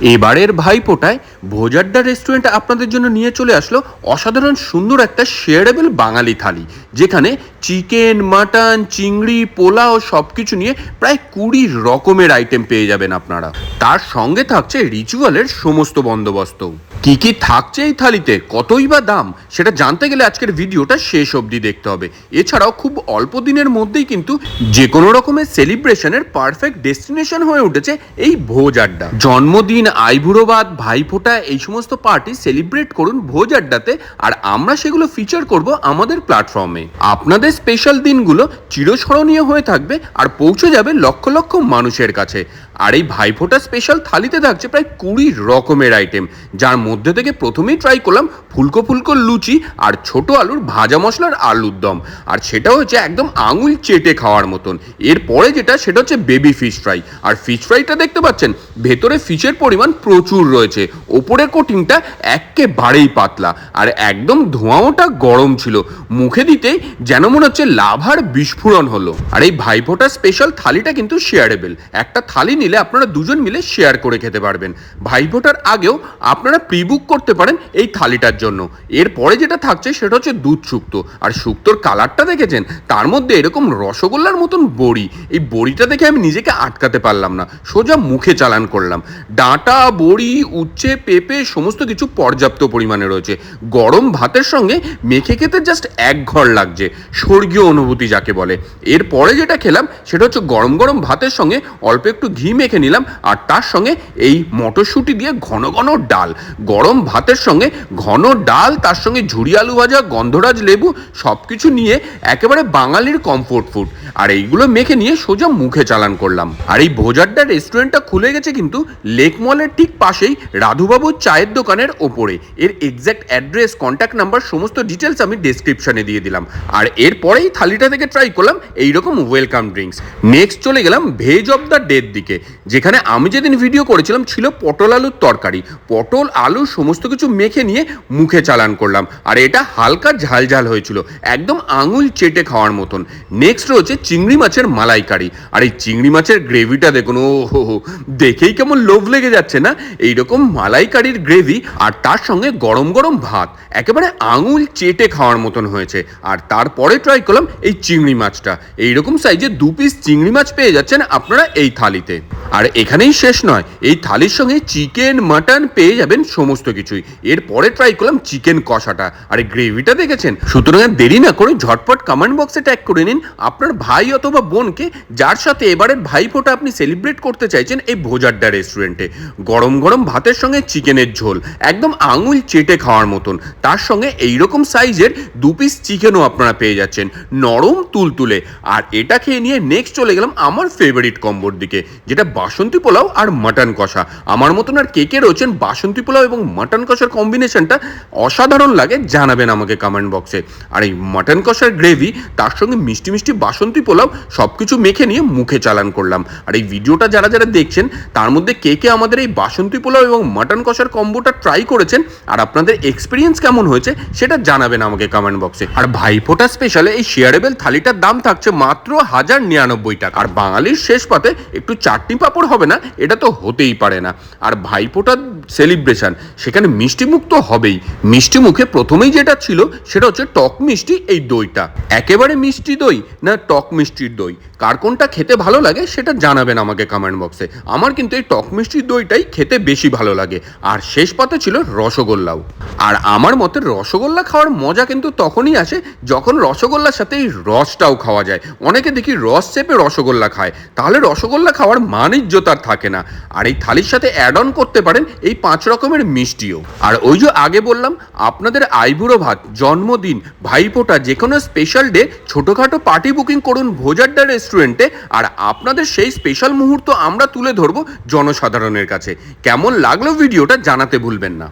এবারের ভাইফোঁটায় ভোজাড্ডা রেস্টুরেন্ট আপনাদের জন্য নিয়ে চলে আসলো অসাধারণ সুন্দর একটা শেয়ারেবল বাঙালি থালি। যেখানে চিকেন, মাটন, চিংড়ি, পোলাও সব কিছু নিয়ে প্রায় কুড়ি রকমের আইটেম পেয়ে যাবেন আপনারা। তার সঙ্গে থাকছে রিচুয়ালের সমস্ত বন্দোবস্ত। কি কি থাকছে এই থালিতে? কতই বা দাম? সেটা জানতে গেলে আজকের ভিডিওটা শেষ অবধি দেখতে হবে। এছাড়াও খুব অল্প দিনের মধ্যেই কিন্তু যে কোনো রকমের সেলিব্রেশনের পারফেক্ট ডেস্টিনেশন হয়ে উঠেছে এই ভোজ আড্ডা। জন্মদিন, আইবুড়োবাদ, ভাইফোঁটা, এই সমস্ত পার্টি সেলিব্রেট করুন ভোজ আড্ডাতে। আর আমরা সেগুলো ফিচার করব আমাদের প্ল্যাটফর্মে আপনাদের স্পেশাল দিনগুলো চিরস্মরণীয় হয়ে থাকবে আর পৌঁছে যাবে লক্ষ লক্ষ মানুষের কাছে। আর এই ভাইফোঁটা স্পেশাল থালিতে থাকছে প্রায় কুড়ি রকমের আইটেম যার মধ্যে থেকে প্রথমেই ট্রাই করলাম ফুলকো ফুলকো লুচি আর ছোট আলুর ভাজা মশলার আলুর দম। আর সেটা হচ্ছে একদম আঙুল চেটে খাওয়ার মতন। এরপরে যেটা, সেটা হচ্ছে বেবি ফিশ ফ্রাই আর ফিশ ফ্রাইটা দেখতে পাচ্ছেন, ভেতরে ফিশের পরিমাণ প্রচুর রয়েছে। ওপরের কোটিংটা একেবারেই পাতলা। আর একদম ধোঁয়াওটা গরম ছিল। মুখে দিতেই যেন মনে হচ্ছে লাভার বিস্ফোরণ হলো। আর এই ভাইফোঁটা স্পেশাল থালিটা কিন্তু শেয়ারেবেল একটা থালি নিলে আপনারা দুজন মিলে শেয়ার করে খেতে পারবেন। ভাইফোঁটার আগেও আপনারা প্রি বুক করতে পারেন এই থালিটার জন্য। এরপরে যেটা থাকছে সেটা হচ্ছে দুধ শুক্তো আর শুক্তোর কালারটা দেখেছেন? তার মধ্যে এরকম রসগোল্লার মতন বড়ি। এই বড়িটা দেখে আমি নিজেকে আটকাতে পারলাম না। সোজা মুখে চালান করলাম। ডাঁটা, বড়ি, উচ্ছে, পেঁপে সমস্ত কিছু পর্যাপ্ত পরিমাণে রয়েছে। গরম ভাতের সঙ্গে মেখে খেতে জাস্ট এক ঘর লাগছে। স্বর্গীয় অনুভূতি যাকে বলে। এরপরে যেটা খেলাম, সেটা হচ্ছে গরম গরম ভাতের সঙ্গে অল্প একটু ঘি মেখে নিলাম, আর তার সঙ্গে এই মটরশুঁটি দিয়ে ঘন ঘন ডাল। গরম ভাতের সঙ্গে ঘন ডাল, তার সঙ্গে ঝুড়ি আলু ভাজা, গন্ধরাজ লেবু সব কিছু নিয়ে একেবারে বাঙালির কমফোর্ট ফুড আর এইগুলো মেখে নিয়ে সোজা মুখে চালান করলাম। আর এই ভোজাড্ডা রেস্টুরেন্টটা খুলে গেছে কিন্তু লেক মলের ঠিক পাশেই রাধুবাবুর চায়ের দোকানের ওপরে। এর এক্স্যাক্ট অ্যাড্রেস কন্ট্যাক্ট নাম্বার সমস্ত ডিটেলস আমি ডেসক্রিপশনে দিয়ে দিলাম। আর এরপরেই থালিটা থেকে ট্রাই করলাম এইরকম ওয়েলকাম ড্রিঙ্কস নেক্সট চলে গেলাম ভেজ অফ দ্য ডের দিকে, যেখানে আমি যেদিন ভিডিও করেছিলাম ছিল পটল আলুর তরকারি। পটল, আলু সমস্ত কিছু মেখে নিয়ে মুখে চালান করলাম। আর এটা হালকা ঝাল ঝাল হয়েছিল, একদম আঙুল চেটে খাওয়ার মতন। নেক্সট রয়েছে চিংড়ি মাছের মালাইকারি। আর এই চিংড়ি মাছের গ্রেভিটা দেখুন, ও হো, দেখেই কেমন লোভ লেগে যাচ্ছে না? এইরকম মালাইকারির গ্রেভি আর তার সঙ্গে গরম গরম ভাত, একেবারে আঙুল চেটে খাওয়ার মতন হয়েছে। আর তারপরে ট্রাই করলাম এই চিংড়ি মাছটা। এইরকম সাইজে দু পিস চিংড়ি মাছ পেয়ে যাচ্ছেন আপনারা এই থালিতে। আর এখানেই শেষ নয়, এই থালির সঙ্গে চিকেন, মাটন পেয়ে যাবেন সমস্ত কিছুই। এরপরে ট্রাই করলাম চিকেন কষাটা। আর গ্রেভিটা দেখেছেন? সুতরাং দেরি না করে ঝটপট কমেন্ট বক্সে ট্যাগ করে নিন আপনার ভাই অথবা বোনকে, যার সাথে এবারের ভাইফোঁটা আপনি সেলিব্রেট করতে চাইছেন এই ভোজাড্ডা রেস্টুরেন্টে গরম গরম ভাতের সঙ্গে চিকেনের ঝোল, একদম আঙুল চেটে খাওয়ার মতন। তার সঙ্গে এইরকম সাইজের দু পিস চিকেনও আপনারা পেয়ে যাচ্ছেন, নরম তুলতুলে। আর এটা খেয়ে নিয়ে নেক্সট চলে গেলাম আমার ফেভারিট কম্বোর দিকে, যেটা বাসন্তী পোলাও আর মাটন কষা। আমার মতন আর কে কে রয়েছেন বাসন্তী পোলাও এবং মাটন কষার কম্বিনেশনটা অসাধারণ লাগে, জানাবেন আমাকে কমেন্ট বক্সে আর এই মাটন কষার গ্রেভি তার সঙ্গে মিষ্টি মিষ্টি বাসন্তী পোলাও সব কিছু মেখে নিয়ে মুখে চালান করলাম। আর এই ভিডিওটা যারা যারা দেখছেন, তার মধ্যে কে কে আমাদের এই বাসন্তী পোলাও এবং মাটন কষার কম্বোটা ট্রাই করেছেন, আর আপনাদের এক্সপিরিয়েন্স কেমন হয়েছে, সেটা জানাবেন আমাকে কমেন্ট বক্সে আর ভাইফোঁটা স্পেশালে এই শেয়ারেবেল থালিটার দাম থাকছে মাত্র হাজার নিরানব্বই টাকা। আর বাঙালির শেষ পাতে একটু চাটনি পাঁপড় হবে না, এটা তো হতেই পারে না। আর ভাইফোঁটার সেলিব্রেশন সেখানে মিষ্টিমুখ তো হবেই। মিষ্টি মুখে প্রথমেই যেটা ছিল, সেটা হচ্ছে টক মিষ্টি এই দইটা। একেবারে মিষ্টি দই না টক মিষ্টির দই? কার কোনটা খেতে ভালো লাগে সেটা জানাবেন আমাকে কমেন্ট বক্সে আমার কিন্তু এই টক মিষ্টির দইটাই খেতে বেশি ভালো লাগে। আর শেষ পাতে ছিল রসগোল্লাও। আর আমার মতে রসগোল্লা খাওয়ার মজা কিন্তু তখনই আসে যখন রসগোল্লার সাথে এই রসটাও খাওয়া যায়। অনেকে দেখি রস চেপে রসগোল্লা খায়। তাহলে রসগোল্লা খাওয়ার মান ইজ্জত আর থাকে না। আর এই থালির সাথে অ্যাড অন করতে পারেন এই পাঁচ রকমের মিষ্টিও। আর ওই যে আগে বললাম, আপনাদের আইবুড়ো ভাত, জন্মদিন, ভাইফোঁটা যে কোনো স্পেশাল ডে ছোটোখাটো পার্টি বুকিং করুন ভোজাড্ডা রেস্টুরেন্টে আর আপনাদের সেই স্পেশাল মুহূর্ত আমরা তুলে ধরবো জনসাধারণের কাছে। কেমন লাগল ভিডিওটা জানাতে ভুলবেন না।